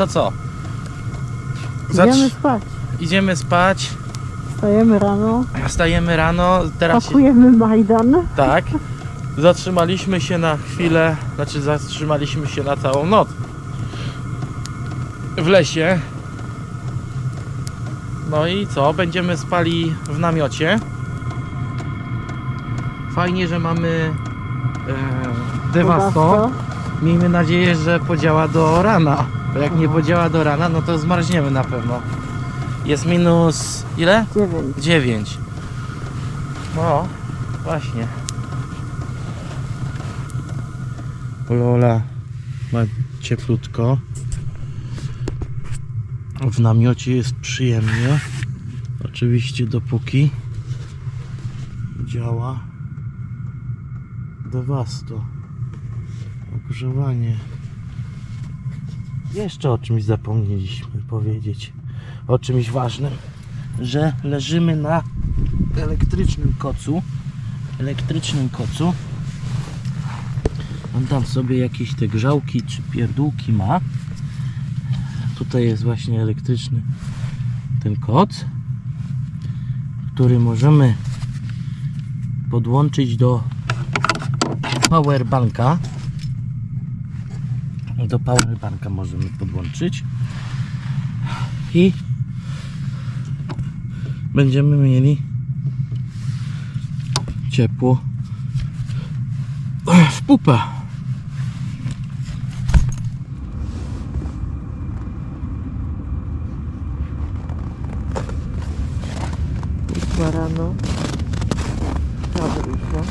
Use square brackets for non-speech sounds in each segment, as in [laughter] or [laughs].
to co? Zacz- Idziemy spać. Idziemy spać, Wstajemy rano, wstajemy rano, teraz się, pakujemy Majdan. tak. Zatrzymaliśmy się na chwilę, znaczy zatrzymaliśmy się na całą noc. W lesie. No i co? Będziemy spali w namiocie. Fajnie, że mamy e, dewasto. Miejmy nadzieję, że podziała do rana. Bo jak nie podziała do rana, no to zmarzniemy na pewno. Jest minus ile? 9. 9. No, właśnie. Lola ma cieplutko. W namiocie jest przyjemnie. Oczywiście dopóki działa dewasto. Ogrzewanie. Jeszcze o czymś zapomnieliśmy powiedzieć. O czymś ważnym. Że leżymy na elektrycznym kocu. Elektrycznym kocu. On tam sobie jakieś te grzałki czy pierdółki ma. Tutaj jest właśnie elektryczny ten koc, który możemy podłączyć do powerbanka. Do powerbanka możemy podłączyć i będziemy mieli ciepło w pupę. Rano. Dobryko.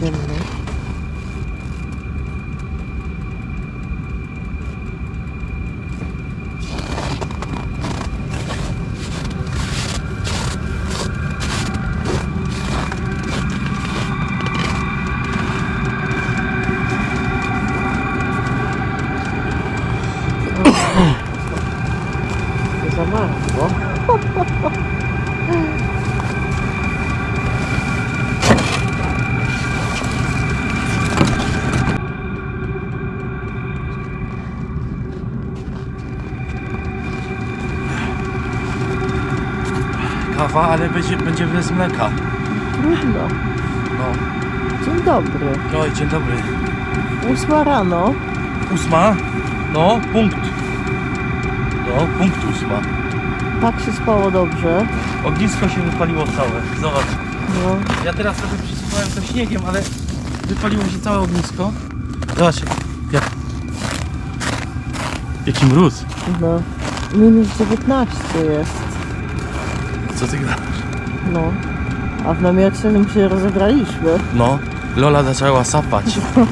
Ciemno. Kawa, ale będzie, będzie bez mleka. Trudno. No. Dzień dobry. Oj, dzień dobry. Ósma rano. Ósma? No, punkt. No, punkt ósma. Tak się spało dobrze. Ognisko się wypaliło całe. Zobacz. No. Ja teraz sobie przysypałem to śniegiem, ale wypaliło się całe ognisko. Zobacz, jak... Jaki mróz. No. Minus 19 jest. Co ty? No. A w namiocie my się rozebraliśmy. No, Lola zaczęła sapać.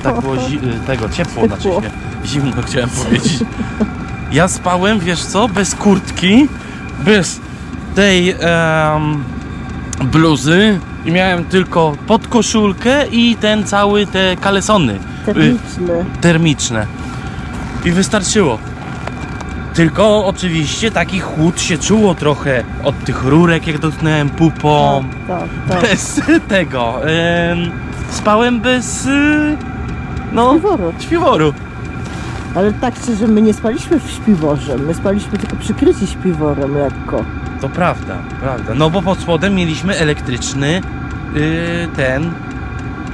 Tak było zi- tego, ciepło, znaczy Ciepło. się. Zimno chciałem powiedzieć. Ja spałem, wiesz co, bez kurtki, bez tej em, bluzy i miałem tylko podkoszulkę i ten cały, te kalesony Termiczny. termiczne. I wystarczyło. Tylko oczywiście taki chłód się czuło trochę od tych rurek, jak dotknąłem pupą. Tak, tak. tak. Bez tego. em, spałem bez. y, no, Śpiworu. śpiworu. Ale tak szczerze, my nie spaliśmy w śpiworze. My spaliśmy tylko przykryci śpiworem lekko. To prawda, prawda. No bo pod spodem mieliśmy elektryczny y, ten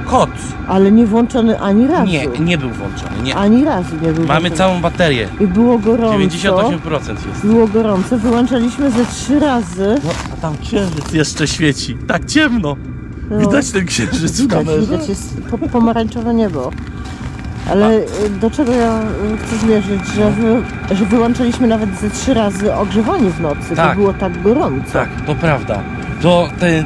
koc. Ale nie włączony ani razu. Nie, nie był włączony. Nie. Ani razu nie był Mamy włączony. całą baterię. I było gorąco. 98% jest. Było gorąco. Wyłączaliśmy ze trzy razy. No, a tam księżyc jeszcze świeci. Tak ciemno. No, Widać ten księżyc w kamerze? widać jest po, pomarańczowe niebo. Ale y, do czego ja y, chcę zmierzyć, że, wy, że wyłączaliśmy nawet ze trzy razy ogrzewanie w nocy, Tak. bo było tak gorąco. Tak, to prawda. To, te,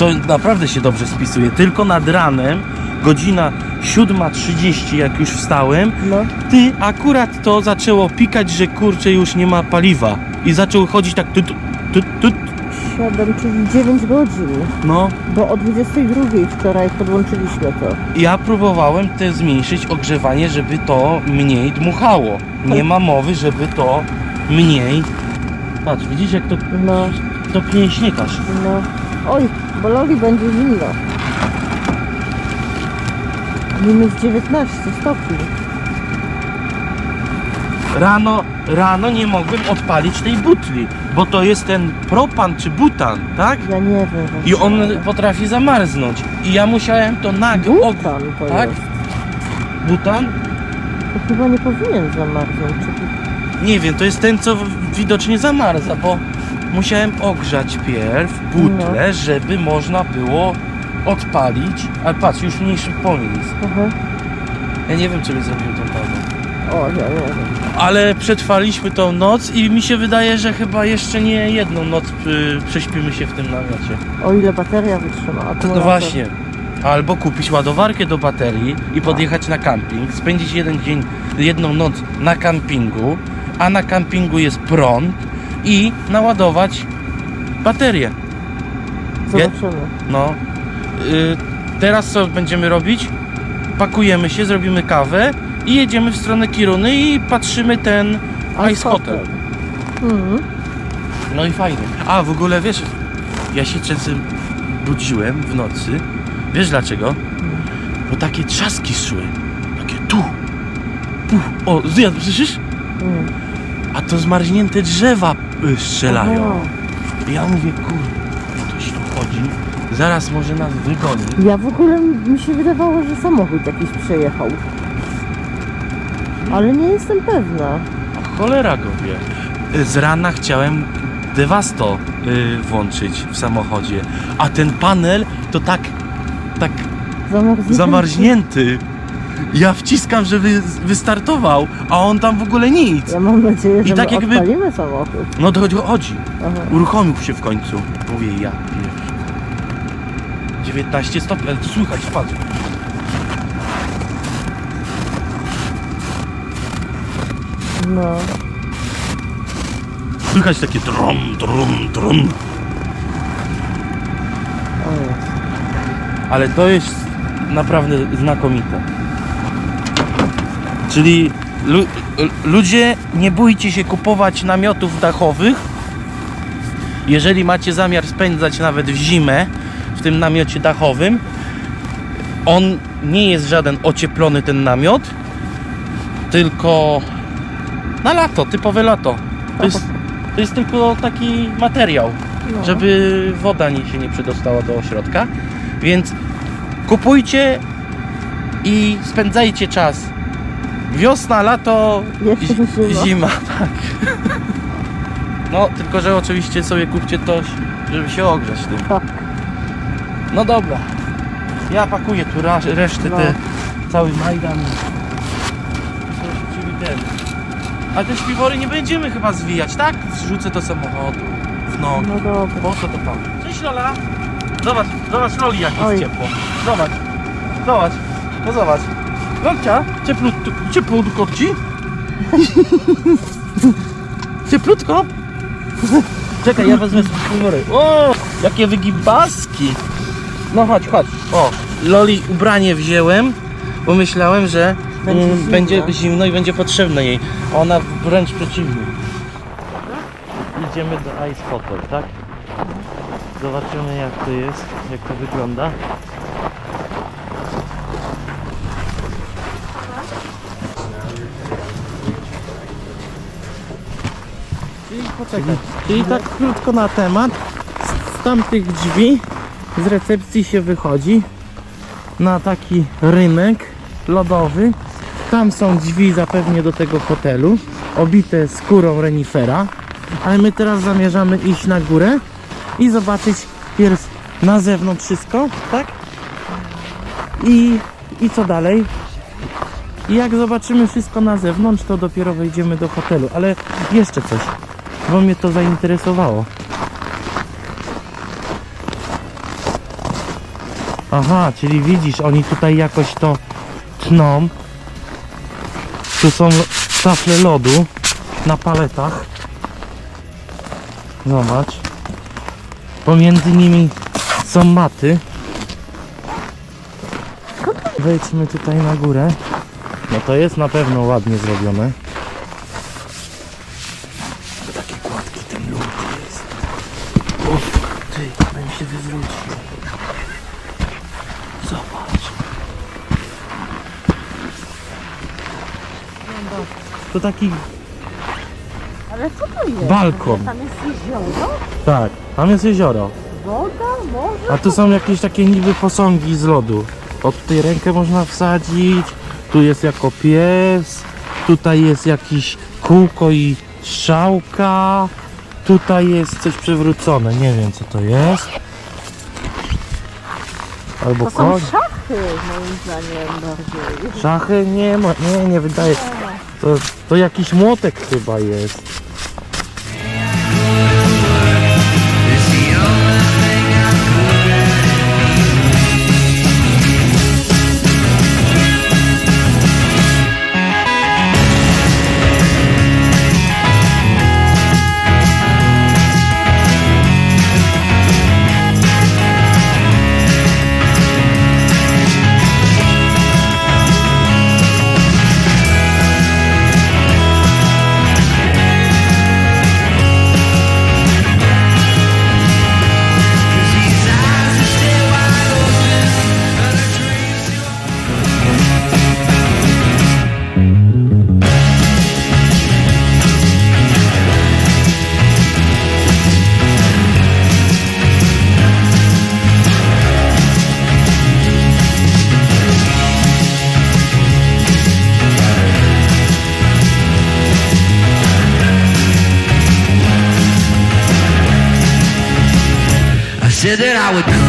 to naprawdę się dobrze spisuje. Tylko nad ranem, godzina 7.30 jak już wstałem, No, ty akurat to zaczęło pikać, że kurczę już nie ma paliwa. I zaczął chodzić tak tut, tut, tut. 7, czyli 9 godzin. No, Bo o 22 wczoraj podłączyliśmy to. ja próbowałem też zmniejszyć ogrzewanie, żeby to mniej dmuchało. Nie ma mowy, żeby to mniej... Patrz, widzisz jak to No, topnie śniekarz. no. Oj, bo Loli będzie zimno. Minus 19 stopni. Rano, rano nie mogłem odpalić tej butli, bo to jest ten propan czy butan, tak? Ja nie wiem. I on potrafi zamarznąć. I ja musiałem to nagle... Butan to Tak? jest. Butan? To chyba nie powinien zamarznąć. Czy... Nie wiem, to jest ten, co widocznie zamarza, bo musiałem ogrzać pierw butlę, żeby można było odpalić. Ale patrz, już mniejszy płomień jest. Aha. Ja nie wiem, czy by zrobił tą pawę. O, ja nie wiem. Ale przetrwaliśmy tą noc i mi się wydaje, że chyba jeszcze nie jedną noc y, prześpimy się w tym namiocie. O ile bateria wytrzyma. No właśnie. Albo kupić ładowarkę do baterii i podjechać na camping, spędzić jeden dzień, jedną noc na campingu, a na campingu jest prąd i naładować baterię. Zobaczymy. No. Y, teraz co będziemy robić? Pakujemy się, zrobimy kawę i jedziemy w stronę Kiruny i patrzymy ten Ice Hotel. Mhm. No i fajnie. A w ogóle wiesz, ja się często budziłem w nocy. Wiesz dlaczego? Bo takie trzaski szły. Takie tu. tu. O, zjadł, słyszysz? Mm. A to zmarznięte drzewa y, strzelają. Ja mówię, kurde, ktoś tu chodzi. Zaraz może nas wygoni. Ja w ogóle mi się wydawało, że samochód jakiś przejechał. Ale nie jestem pewna. Cholera go wie. Y, Z rana chciałem Devasto y, włączyć w samochodzie. A ten panel to tak, tak Zamarznięty. zamarznięty. Ja wciskam, żeby wystartował, a on tam w ogóle nic. Ja mam nadzieję, że I tak jakby- odpalimy samochód. No to chodzi, chodzi. Aha. Uruchomił się w końcu. Mówię ja. Pierwszy. 19 stopni, ale słychać, patrz. No. Słychać takie trum, trum, trum. O jest. Ale to jest naprawdę znakomite. Czyli lu- ludzie, nie bójcie się kupować namiotów dachowych. Jeżeli macie zamiar spędzać nawet w zimę w tym namiocie dachowym, on nie jest żaden ocieplony ten namiot, tylko na lato, typowe lato. To jest, to jest tylko taki materiał No. żeby woda nie, się nie przedostała do środka. Więc kupujcie i spędzajcie czas. Wiosna, lato, zi- zima. [laughs] tak. No, tylko że oczywiście sobie kupcie coś, żeby się ogrzać tym. Tak. No dobra. Ja pakuję tu ra- resztę, No. te, cały majdan. Ten. A te śpiwory nie będziemy chyba zwijać, tak? Zrzucę do samochodu. W nogi. No dobra. Po co to tam? Cześć Lola! Zobacz, zobacz Loli jak Oj. jest ciepło. Zobacz, zobacz, no zobacz. Lolcia, cieplutko, cieplutko ci? [laughs] Cieplutko? Czekaj, ja wezmę spływory. O, jakie wygibaski! No chodź, chodź. O, Loli ubranie wziąłem, bo myślałem, że Będzie mm, zimno. będzie zimno i będzie potrzebne jej. A Ona wręcz przeciwnie. Idziemy do Ice Hotel, tak? Zobaczymy jak to jest, jak to wygląda. Poczekaj. Czyli tak krótko na temat. Z, tamtych drzwi z recepcji się wychodzi na taki rynek lodowy. Tam są drzwi zapewnie do tego hotelu, obite skórą renifera. Ale my teraz zamierzamy iść na górę i zobaczyć pierw na zewnątrz wszystko, tak? I, i co dalej? I jak zobaczymy wszystko na zewnątrz, to dopiero wejdziemy do hotelu. Ale jeszcze coś, bo mnie to zainteresowało. Aha, czyli widzisz, oni tutaj jakoś to tną. Tu są szafle lodu na paletach. Zobacz. Pomiędzy nimi są maty. Wejdźmy tutaj na górę. No to jest na pewno ładnie zrobione. To taki Ale co to jest? Balkon. Tam jest jezioro, Tak, tam jest jezioro. woda, morze. A tu są jakieś takie niby posągi z lodu. O tutaj rękę można wsadzić, tu jest jako pies, tutaj jest jakiś kółko i strzałka, tutaj jest coś przewrócone, nie wiem co to jest. Albo To są koń. szafy szachy, moim zdaniem bardziej. Szachy? Nie, ma- nie, nie wydaje. To, to jakiś młotek chyba jest. salad.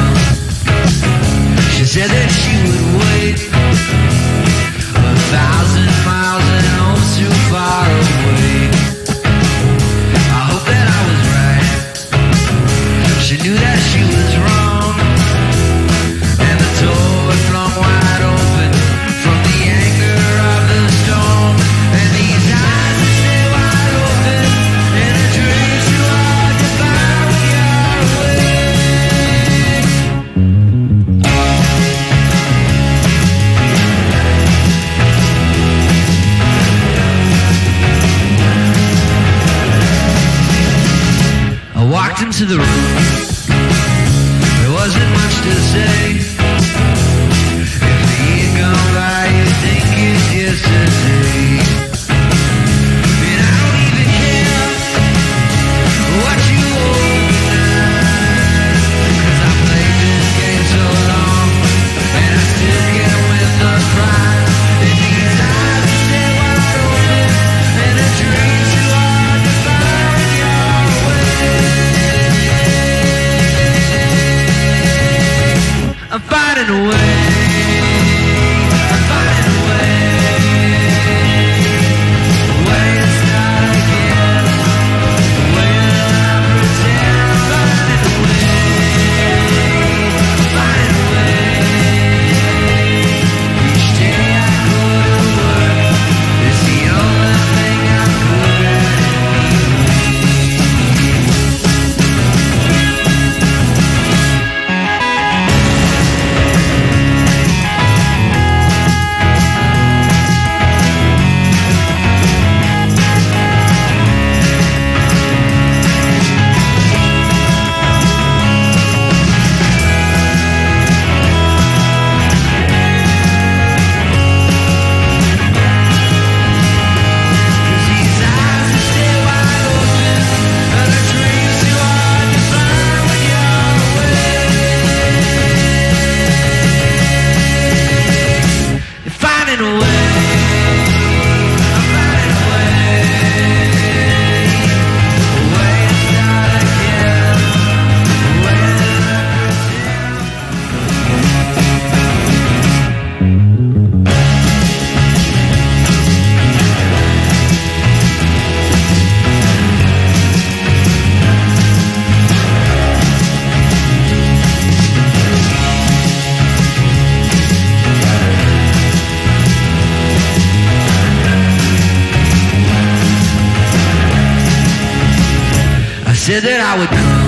said that I would come.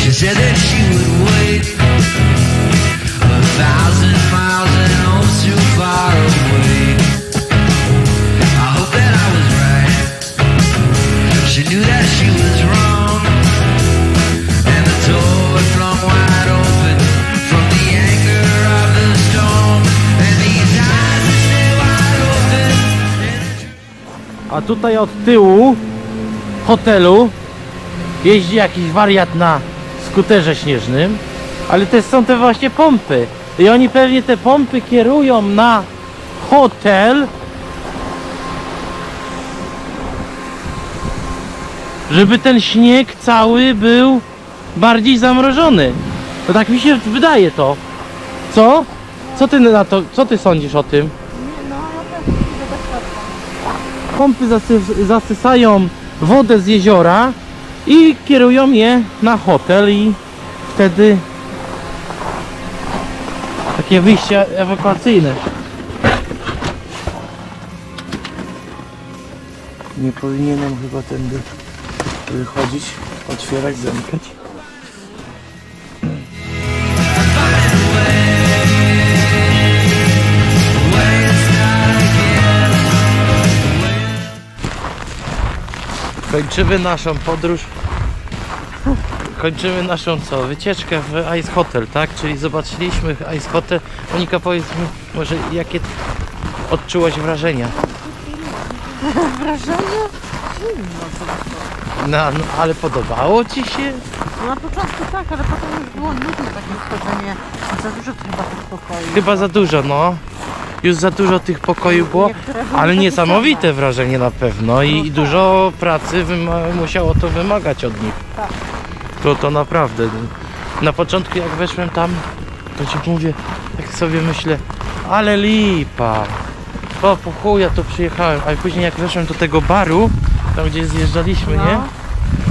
She said that she would wait. A thousand miles and oh, home's too far away. I hope that I was right. She knew that she was wrong. And the door flung wide open from the anger of the storm. And these eyes that stay wide open. A tutaj od tyłu hotelu jeździ jakiś wariat na skuterze śnieżnym, ale też są te właśnie pompy. I oni pewnie te pompy kierują na hotel, żeby ten śnieg cały był bardziej zamrożony. To tak mi się wydaje to. Co? Co ty na to, co ty sądzisz o tym? pompy zasys- zasysają wodę z jeziora i kierują je na hotel i wtedy takie wyjście ewakuacyjne. Nie powinienem chyba tędy wychodzić, otwierać, zamykać. Kończymy naszą podróż. Kończymy naszą co? Wycieczkę w Ice Hotel, tak? Czyli zobaczyliśmy Ice Hotel. Monika powiedz mi może jakie odczułaś wrażenia? [laughs] Wrażenie? No, no ale podobało ci się? No na początku tak, ale potem już było nudne takie wchodzenie. Za dużo chyba tych pokoi. Chyba za dużo, no. Już za dużo tych pokojów było, ale niesamowite wrażenie na pewno i, i dużo pracy musiało to wymagać od nich. To to naprawdę. Na początku jak weszłem tam, to ci mówię, tak sobie myślę, ale lipa. Po, po chuja to przyjechałem, a później jak weszłem do tego baru, tam gdzie zjeżdżaliśmy, No. nie?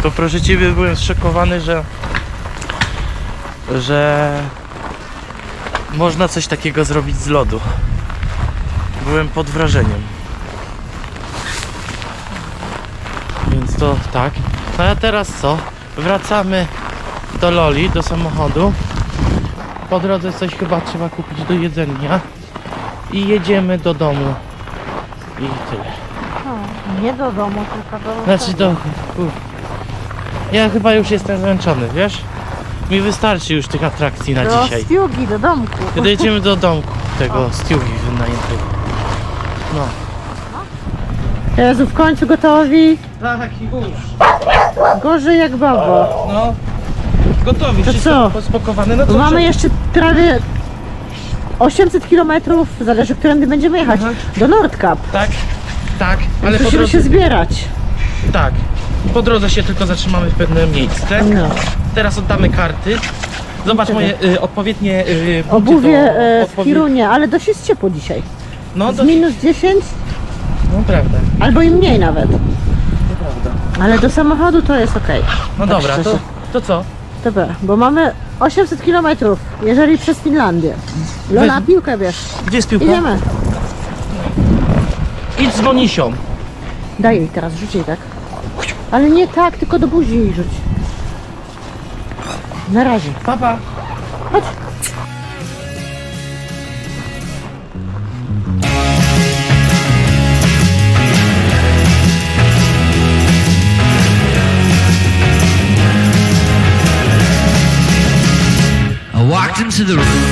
To proszę ciebie byłem zszokowany, że że można coś takiego zrobić z lodu. Byłem pod wrażeniem. Więc to tak. No a teraz co? Wracamy do Loli, do samochodu. Po drodze coś chyba trzeba kupić do jedzenia. I jedziemy do domu. I tyle. O, nie do domu, tylko do Znaczy do... Uf. Ja chyba już jestem zmęczony, wiesz? Mi wystarczy już tych atrakcji na do dzisiaj. Stiugi, do domku. Kiedy jedziemy do domku tego Stiugi wynajętego. No. Jezu, w końcu gotowi. Tak, już. Gorzej jak baba. No. Gotowi, To wszystko co? pospakowane. No to Mamy że- jeszcze prawie 800 km, zależy którędy będziemy jechać, Mhm. do Nordkap. Tak, tak, ale po Musimy drodze... się zbierać. Tak. Po drodze się tylko zatrzymamy w pewnym miejsce. No. Teraz oddamy karty. Zobacz moje y, odpowiednie y, buty Obuwie do e, w odpowie- Kirunie, ale dość jest ciepło dzisiaj. No, Z to, minus 10 no prawda, albo i mniej nawet. to prawda. Ale do samochodu to jest ok. No Tak dobra, to, szczerze. to co? Dobra, bo mamy 800 km, jeżeli przez Finlandię. Lola, Weź- piłkę bierz. Gdzie jest piłka? Idziemy. Idź z Monisią. Daj jej teraz, rzuć jej tak. Ale nie tak, tylko do buzi jej rzuć. Na razie. Papa. Chodź. Into the room